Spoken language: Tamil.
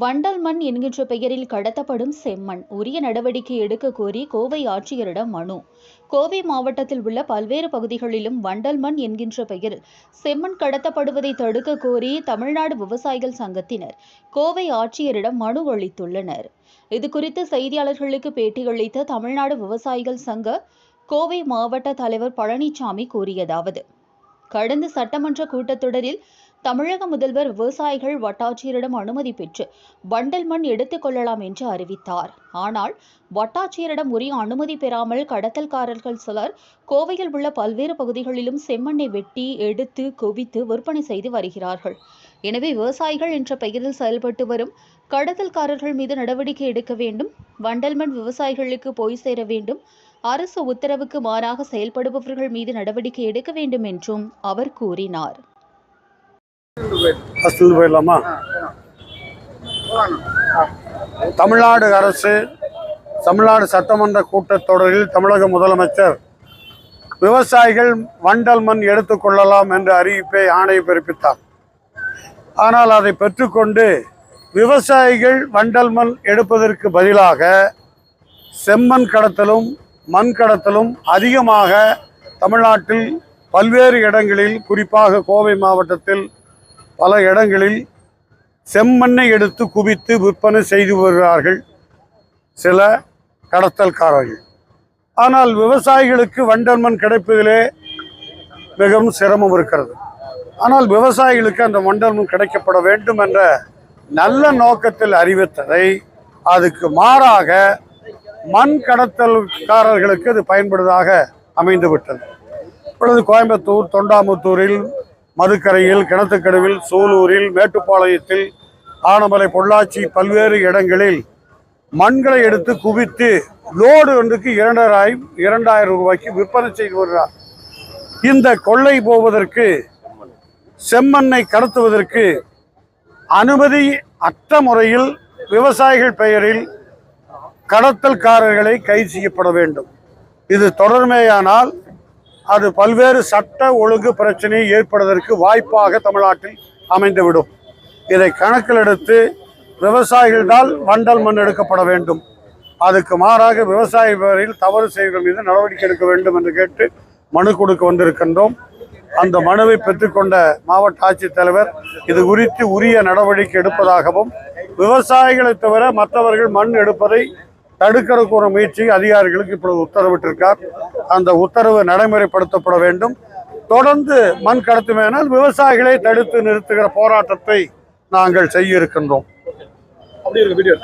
வண்டல் மண் என்கின்ற பெயரில் கடத்தப்படும் செம்மண். உரிய நடவடிக்கை எடுக்க கோரி கோவை ஆட்சியரிடம் மனு. கோவை மாவட்டத்தில் உள்ள பல்வேறு பகுதிகளிலும் வண்டல் மண் என்கின்ற பெயரில் செம்மண் கடத்தப்படுவதை தடுக்க கோரி தமிழ்நாடு விவசாயிகள் சங்கத்தினர் கோவை ஆட்சியரிடம் மனு அளித்துள்ளனர். இதுகுறித்து செய்தியாளர்களுக்கு பேட்டியளித்த தமிழ்நாடு விவசாயிகள் சங்க கோவை மாவட்ட தலைவர் பழனிசாமி கூறியதாவது கடந்த சட்டமன்ற கூட்டத்தொடரில் தமிழக முதல்வர் விவசாயிகள் வட்டாட்சியரிடம் அனுமதி பெற்று வண்டல் மண் எடுத்துக் கொள்ளலாம் என்று அறிவித்தார். ஆனால் வட்டாட்சியரிடம் உரிய அனுமதி பெறாமல் கடத்தல்காரர்கள் சிலர் கோவையில் உள்ள பல்வேறு பகுதிகளிலும் செம்மண்ணை வெட்டி எடுத்து குவித்து விற்பனை செய்து வருகிறார்கள். எனவே விவசாயிகள் என்ற பெயரில் செயல்பட்டு வரும் கடத்தல்காரர்கள் மீது நடவடிக்கை எடுக்க வேண்டும். வண்டல் மண் விவசாயிகளுக்கு போய் சேர வேண்டும். அரசு உத்தரவுக்கு மாறாக செயல்படுபவர்கள் மீது நடவடிக்கை எடுக்க வேண்டும் என்றும் அவர் கூறினார். ஃபஸ்ட்டு போயிடலாமா தமிழ்நாடு அரசு தமிழ்நாடு சட்டமன்ற கூட்டத்தொடரில் தமிழக முதலமைச்சர் விவசாயிகள் வண்டல் மண் எடுத்துக்கொள்ளலாம் என்ற அறிவிப்பை ஆணை பிறப்பித்தார். ஆனால் அதை பெற்றுக்கொண்டு விவசாயிகள் வண்டல் மண் எடுப்பதற்கு பதிலாக செம்மண் கடத்தலும் மண் கடத்தலும் அதிகமாக தமிழ்நாட்டில் பல்வேறு இடங்களில் குறிப்பாக கோவை மாவட்டத்தில் பல இடங்களில் செம்மண்ணை எடுத்து குவித்து விற்பனை செய்து வருகிறார்கள் சில கடத்தல்காரர்கள். ஆனால் விவசாயிகளுக்கு வண்டல் மண் கிடைப்பதிலே மிகவும் சிரமம் இருக்கிறது. ஆனால் விவசாயிகளுக்கு அந்த வண்டல் மண் கிடைக்கப்பட வேண்டும் என்ற நல்ல நோக்கத்தில் அறிவித்ததை அதுக்கு மாறாக மண் கடத்தல்காரர்களுக்கு அது பயன்படுவதாக அமைந்துவிட்டது. இப்பொழுது கோயம்புத்தூர் தொண்டாமுத்தூரில் மதுக்கரையில் கிணத்துக்கடுவில் சூலூரில் மேட்டுப்பாளையத்தில் ஆனமலை பொள்ளாச்சி பல்வேறு இடங்களில் மண்களை எடுத்து குவித்து லோடு ஒன்றுக்கு இரண்டாயிரம் இரண்டாயிரம் ரூபாய்க்கு விற்பனை செய்து வருகிறார். இந்த கொள்ளை போவதற்கு செம்மண்ணை கடத்துவதற்கு அனுமதி அற்ற முறையில் விவசாயிகள் பெயரில் கடத்தல்காரர்களை கைது செய்யப்பட வேண்டும். இது தொடர்மேயானால் அது பல்வேறு சட்ட ஒழுங்கு பிரச்சனை ஏற்படுவதற்கு வாய்ப்பாக தமிழ்நாட்டில் அமைந்துவிடும். இதை கணக்கில் எடுத்து விவசாயிகள்தான் வண்டல் மண் எடுக்கப்பட வேண்டும். அதுக்கு மாறாக விவசாய வரையில் தவறு செய்வதன் மீது நடவடிக்கை எடுக்க வேண்டும் என்று கேட்டு மனு கொடுக்க வந்திருக்கின்றோம். அந்த மனுவை பெற்றுக்கொண்ட மாவட்ட ஆட்சித்தலைவர் இது குறித்து உரிய நடவடிக்கை எடுப்பதாகவும் விவசாயிகளை தவிர மற்றவர்கள் மண் எடுப்பதை தடுக்கிறதுக்கு ஒரு முயற்சி. அதிகாரிகளுக்கு இப்பொழுது உத்தரவிட்டிருக்கார். அந்த உத்தரவு நடைமுறைப்படுத்தப்பட வேண்டும். தொடர்ந்து மண் கடத்துமையானால் விவசாயிகளை தடுத்து நிறுத்துகிற போராட்டத்தை நாங்கள் செய்ய இருக்கின்றோம் அப்படி இருக்கு வீடியோ